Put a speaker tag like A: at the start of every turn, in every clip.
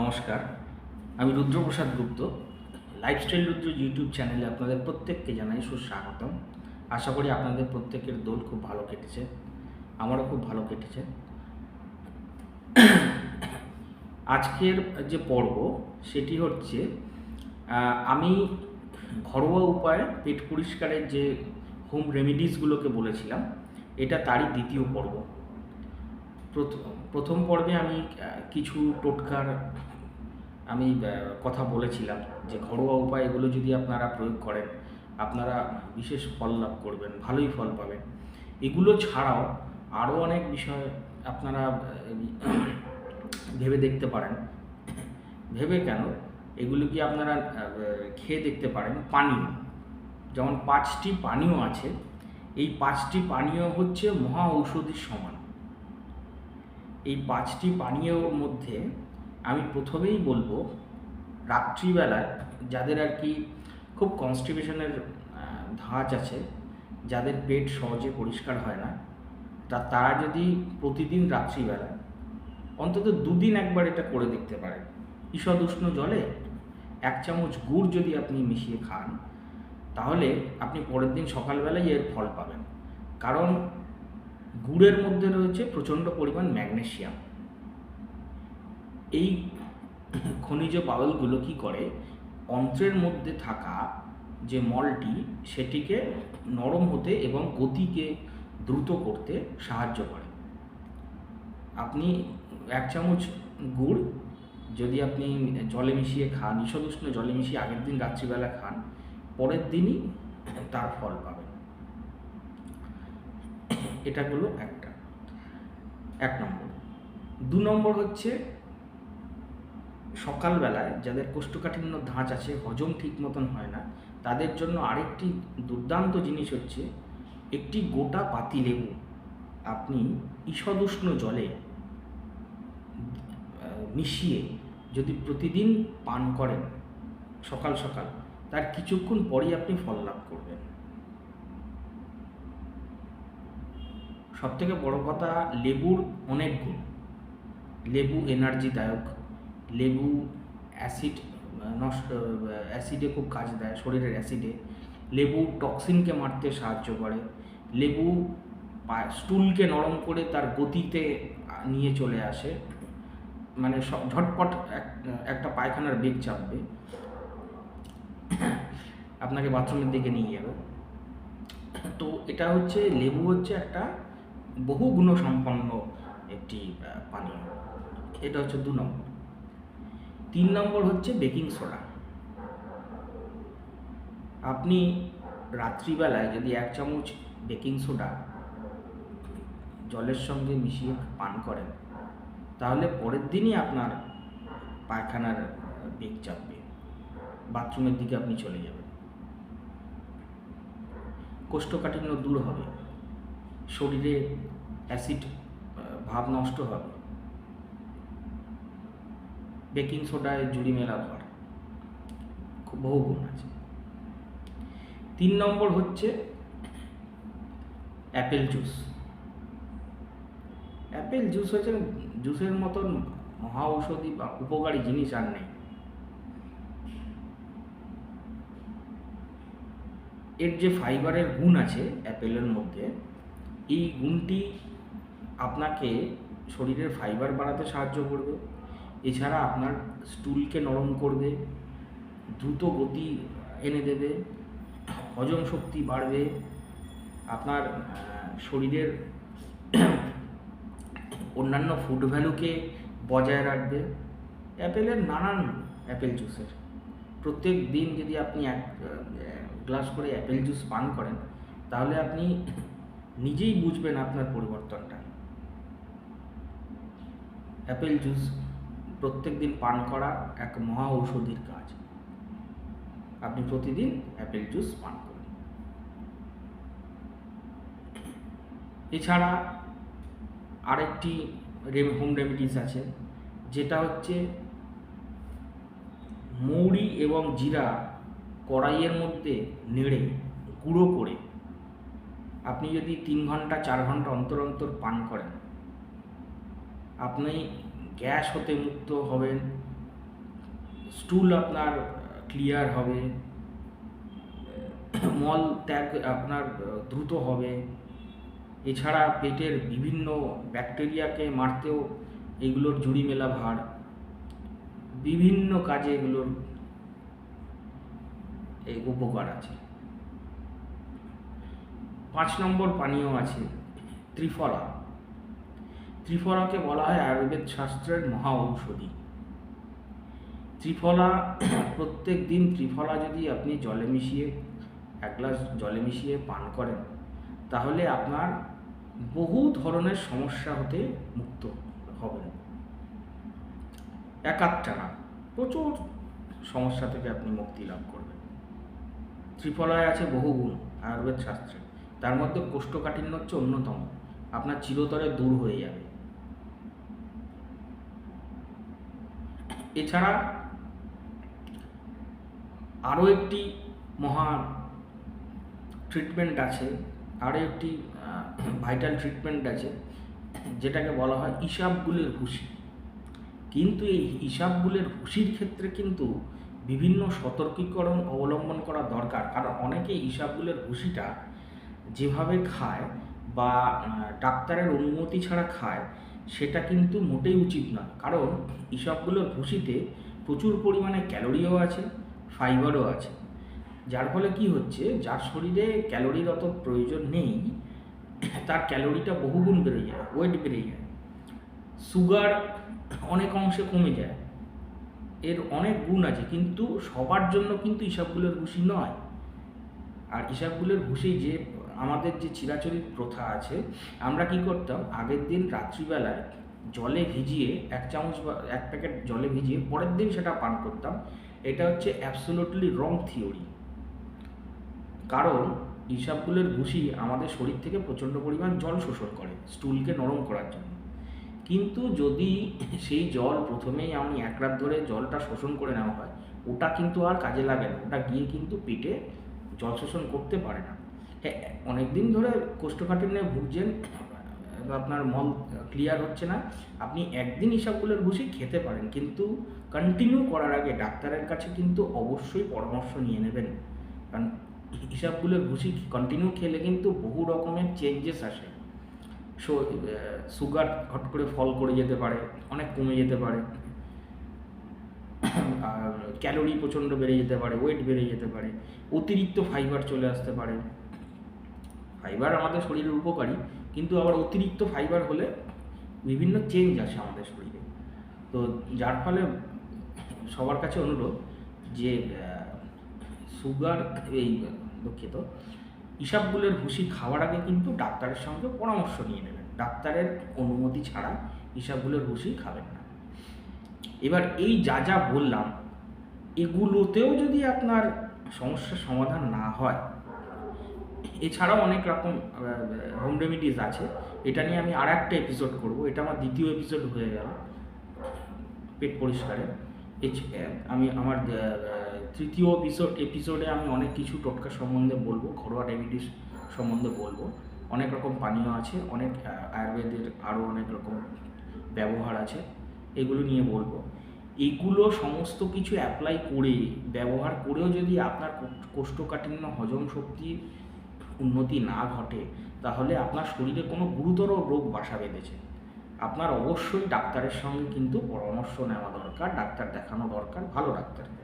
A: নমস্কার। আমি Rudraprasad Gupta. Lifestyle Rudra YouTube চ্যানেলে আপনাদের প্রত্যেককে জানাই সুস্বাগতম। আশা করি আপনাদের প্রত্যেকের দোল খুব ভালো কেটেছে। আমারও খুব ভালো কেটেছে। আজকের যে পর্ব, সেটি হচ্ছে আমি ঘরোয়া উপায়ে পেট পরিষ্কারের যে হোম রেমিডিসগুলোকে বলেছিলাম, এটা তারই দ্বিতীয় পর্ব। প্রথম পর্বে আমি কিছু টোটকার আমি কথা বলেছিলাম যে ঘরোয়া উপায় এগুলো যদি আপনারা প্রয়োগ করেন, আপনারা বিশেষ ফল লাভ করবেন, ভালোই ফল পাবেন। এগুলো ছাড়াও আরও অনেক বিষয় আপনারা ভেবে দেখতে পারেন। ভেবে কেন? এগুলো কি আপনারা খেয়ে দেখতে পারেন? পানীয়। যেমন পাঁচটি পানীয় আছে, এই পাঁচটি পানীয় হচ্ছে মহা ঔষধির সমান। এই পাঁচটি পানীয়র মধ্যে আমি প্রথমেই বলব রাত্রিবেলায় যাদের আর কি খুব কনস্টিপেশনের ধাঁচ আছে, যাদের পেট সহজে পরিষ্কার হয় না, তা তারা যদি প্রতিদিন রাত্রিবেলায় অন্তত দুদিন একবার এটা করে দেখতে পারেন। ঈষদ উষ্ণ জলে এক চামচ গুড় যদি আপনি মিশিয়ে খান, তাহলে আপনি পরের দিন সকালবেলায় এর ফল পাবেন। কারণ গুড়ের মধ্যে রয়েছে প্রচণ্ড পরিমাণ ম্যাগনেশিয়াম এই খনিজ বাউলগুলো কি করে? অন্ত্রের মধ্যে থাকা যে মলটি, সেটিকে নরম হতে এবং গতিকে দ্রুত করতে সাহায্য করে। আপনি এক চামচ গুড়, যদি আপনি জলে মিশিয়ে খান, ঈষদুষ্ণ জলে মিশিয়ে আগের দিন রাত্রিবেলা খান, পরের দিনই তার ফল পাবেন। এটা হলো একটা। এক নম্বর। দু নম্বর হচ্ছে সকালবেলায় যাদের কোষ্ঠকাঠিন্য ধাঁচ আছে, হজম ঠিক মতন হয় না, তাদের জন্য আরেকটি দুর্দান্ত জিনিস হচ্ছে একটি গোটা পাতি লেবু। আপনি ঈষদুষ্ণ জলে মিশিয়ে যদি প্রতিদিন পান করেন সকাল সকাল, তার কিছুক্ষণ পরেই আপনি ফল লাভ করবেন। সব থেকে বড় কথা, লেবুর অনেক গুণ। লেবু এনার্জিদায়ক। লেবু অ্যাসিড, নষ্ট, অ্যাসিডে খুব কাজ দেয়, শরীরের অ্যাসিডে। লেবু টক্সিনকে মারতে সাহায্য করে। লেবু স্টুলকে নরম করে তার গতিতে নিয়ে চলে আসে। মানে ঝটপট এক- একটা পায়খানার বেগ চাপবে। আপনাকে বাথরুমের দিকে নিয়ে যাবে। তো এটা হচ্ছে, লেবু হচ্ছে একটা বহু গুণসম্পন্ন একটি পানীয়। এটা হচ্ছে দু নম্বর। তিন নম্বর হচ্ছে বেকিং সোডা। আপনি রাত্রিবেলায় যদি এক চামচ বেকিং সোডা জলের সঙ্গে মিশিয়ে পান করেন, তাহলে পরের দিনই আপনার পায়খানার বেগ চাপবে, বাথরুমের দিকে আপনি চলে যাবেন। কোষ্ঠকাঠিন্য দূর হবে। শরীরে অ্যাসিড ভাব নষ্ট হবে। বেকিং সোডায় জুড়ি মেলা ভর খুব বহু গুণ আছে। তিন নম্বর হচ্ছে অ্যাপেল জুস। অ্যাপেল জুস হচ্ছে জুসের মতন মহা ঔষধি বা উপকারী জিনিস আর নেই। এর যে ফাইবারের গুণ আছে অ্যাপেলের মধ্যে এই গুণটি আপনাকে শরীরের ফাইবার বাড়াতে সাহায্য করবে। এছাড়া আপনার স্টুলকে নরম করবে, দ্রুত গতি এনে দেবে, হজম শক্তি বাড়বে, আপনার শরীরের অন্যান্য ফুড ভ্যালুকে বজায় রাখবে। অ্যাপেলের নানান অ্যাপেল জুসের প্রত্যেক দিন যদি আপনি এক গ্লাস করে অ্যাপেল জুস পান করেন, তাহলে আপনি নিজেই বুঝবেন আপনার পরিবর্তনটা। অ্যাপেল জুস প্রত্যেক দিন পান করা এক মহা ঔষধির কাজ। আপনি প্রতিদিন অ্যাপেল জুস পান করুন। এছাড়া আরেকটি হোম রেমিডিস আছে, যেটা হচ্ছে মৌরি এবং জিরা কড়াইয়ের মধ্যে নেড়ে গুঁড়ো করে আপনি যদি তিন ঘণ্টা, চার ঘণ্টা অন্তর অন্তর পান করেন, আপনি গ্যাস হতে মুক্ত হবেন, স্টুল আপনার ক্লিয়ার হবে মল ত্যাগ আপনার দ্রুত হবে। এছাড়া পেটের বিভিন্ন ব্যাকটেরিয়াকে মারতেও এগুলোর জুড়ি মেলা ভার। বিভিন্ন কাজে এগুলোর উপকার আছে। পাঁচ নম্বর পানীয় আছে ত্রিফলা। ত্রিফলাকে বলা হয় আয়ুর্বেদ শাস্ত্রের মহা ঔষধি। ত্রিফলা, প্রত্যেক দিন ত্রিফলা যদি আপনি জলে মিশিয়ে, এক গ্লাস জলে মিশিয়ে পান করেন, তাহলে আপনার বহু ধরনের সমস্যা হতে মুক্ত হবেন। একাত্তা না, প্রচুর সমস্যা থেকে আপনি মুক্তি লাভ করবেন। ত্রিফলায় আছে বহু গুণ, আয়ুর্বেদ শাস্ত্রে। তার মধ্যে কোষ্ঠকাঠিন্য হচ্ছে অন্যতম। আপনার চিরতরে দূর হয়ে যাবে। এছাড়া আরও একটি মহা ট্রিটমেন্ট আছে আরও একটি ভাইটাল ট্রিটমেন্ট আছে, যেটাকে বলা হয় ইসাবগুলের হুঁশি কিন্তু এই হিসাবগুলের হুঁশির ক্ষেত্রে কিন্তু বিভিন্ন সতর্কীকরণ অবলম্বন করা দরকার, কারণ অনেকে হিসাবগুলের হুঁশিটা যেভাবে খায় বা ডাক্তারের অনুমতি ছাড়া খায়, সেটা কিন্তু মোটেই উচিত না কারণ হিসাবগুলোর ভুসিতে প্রচুর পরিমাণে ক্যালোরিও আছে, ফাইবারও আছে। যার ফলে কি হচ্ছে, যার শরীরে ক্যালোরির অত প্রয়োজন নেই, তার ক্যালোরিটা বহুগুণ বেড়ে যায়, ওয়েট বেড়ে যায়। সুগার অনেক অংশে কমে যায়। এর অনেক গুণ আছে, কিন্তু সবার জন্য কিন্তু হিসাবগুলোর ভুসি নয়। আর হিসাবগুলোর ভুসি যে আমাদের যে চিরাচরিত প্রথা আছে, আমরা কি করতাম, আগের দিন রাত্রিবেলায় জলে ভিজিয়ে এক চামচ বা এক প্যাকেট জলে ভিজিয়ে পরের দিন সেটা পান করতাম। এটা হচ্ছে অ্যাবসোলুটলি রং থিওরি কারণ হিসাবগুলোর ভুসি আমাদের শরীর থেকে প্রচণ্ড পরিমাণ জল শোষণ করে, স্টুলকে নরম করার জন্য। কিন্তু যদি সেই জল প্রথমেই আমি এক রাত ধরে জলটা শোষণ করে নেওয়া হয়, ওটা কিন্তু আর কাজে লাগে না। ওটা গিয়ে কিন্তু পেটে জল শোষণ করতে পারে না। অনেক দিন ধরে কোষ্ঠকাঠিন্যে ভুগছেন আপনার মল ক্লিয়ার হচ্ছে না, আপনি একদিন হিসাবগুলোর ভুসি খেতে পারেন, কিন্তু কন্টিনিউ করার আগে ডাক্তারের কাছে কিন্তু অবশ্যই পরামর্শ নিয়ে নেবেন। কারণ হিসাবগুলোর ভুসি কন্টিনিউ খেলে কিন্তু বহু রকমের চেঞ্জেস আসে। সুগার হট করে ফল করে যেতে পারে, অনেক কমে যেতে পারে। আর ক্যালোরি প্রচণ্ড বেড়ে যেতে পারে ওয়েট বেড়ে যেতে পারে, অতিরিক্ত ফাইবার চলে আসতে পারে। ফাইবার আমাদের শরীরের উপকারী, কিন্তু আবার অতিরিক্ত ফাইবার হলে বিভিন্ন চেঞ্জ আসে আমাদের শরীরে। তো যার ফলে সবার কাছে অনুরোধ যে সুগার এই দুঃখিত, হিসাবগুলোর ভুসি খাওয়ার আগে কিন্তু ডাক্তারের সঙ্গে পরামর্শ নিয়ে নেবেন। ডাক্তারের অনুমতি ছাড়া হিসাবগুলোর ভুসি খাবেন না। এবার এই যা যা বললাম, এগুলোতেও যদি আপনার সমস্যার সমাধান না হয় এছাড়াও অনেক রকম হোম রেমিডিস আছে। এটা নিয়ে আমি আর একটা এপিসোড করব। এটা আমার দ্বিতীয় এপিসোড হয়ে গেল পেট পরিষ্কারের এছ- আমি আমার তৃতীয় এপিসোড এপিসোডে আমি অনেক কিছু টোটকা সম্বন্ধে বলব, ঘরোয়া ডায়াবেটিস সম্বন্ধে বলব। অনেক রকম পানীয় আছে, অনেক আয়ুর্বেদের আরও অনেক রকম ব্যবহার আছে, এগুলো নিয়ে বলব। এগুলো সমস্ত কিছু অ্যাপ্লাই করে, ব্যবহার করেও যদি আপনার কোষ্ঠকাঠিন্য, হজম শক্তির উন্নতি না ঘটে, তাহলে আপনার শরীরে কোনো গুরুতর রোগ বাসা বেঁধেছে। আপনার অবশ্যই ডাক্তারের সঙ্গে কিন্তু পরামর্শ নেওয়া দরকার, ডাক্তার দেখানো দরকার, ভালো ডাক্তারকে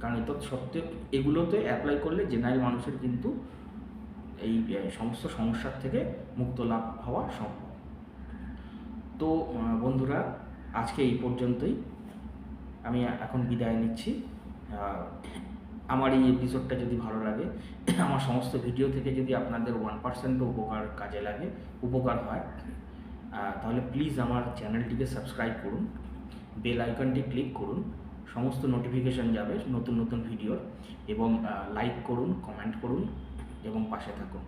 A: কারণ এত সত্ত্বেও এগুলোতে অ্যাপ্লাই করলে জেনারেল মানুষের কিন্তু এই সমস্ত সমস্যার থেকে মুক্ত লাভ হওয়া সম্ভব। তো বন্ধুরা, আজকে এই পর্যন্তই। আমি এখন বিদায় নিচ্ছি। আমার এই এপিসোডটা যদি ভালো লাগে, আমার সমস্ত ভিডিও থেকে যদি আপনাদের ওয়ান পার্সেন্টও উপকার কাজে লাগে, উপকার হয় তাহলে প্লিজ আমার চ্যানেলটিকে সাবস্ক্রাইব করুন বেল আইকনটি ক্লিক করুন, সমস্ত নোটিফিকেশান যাবে, নতুন নতুন ভিডিওর এবং লাইক করুন কমেন্ট করুন, এবং পাশে থাকুন।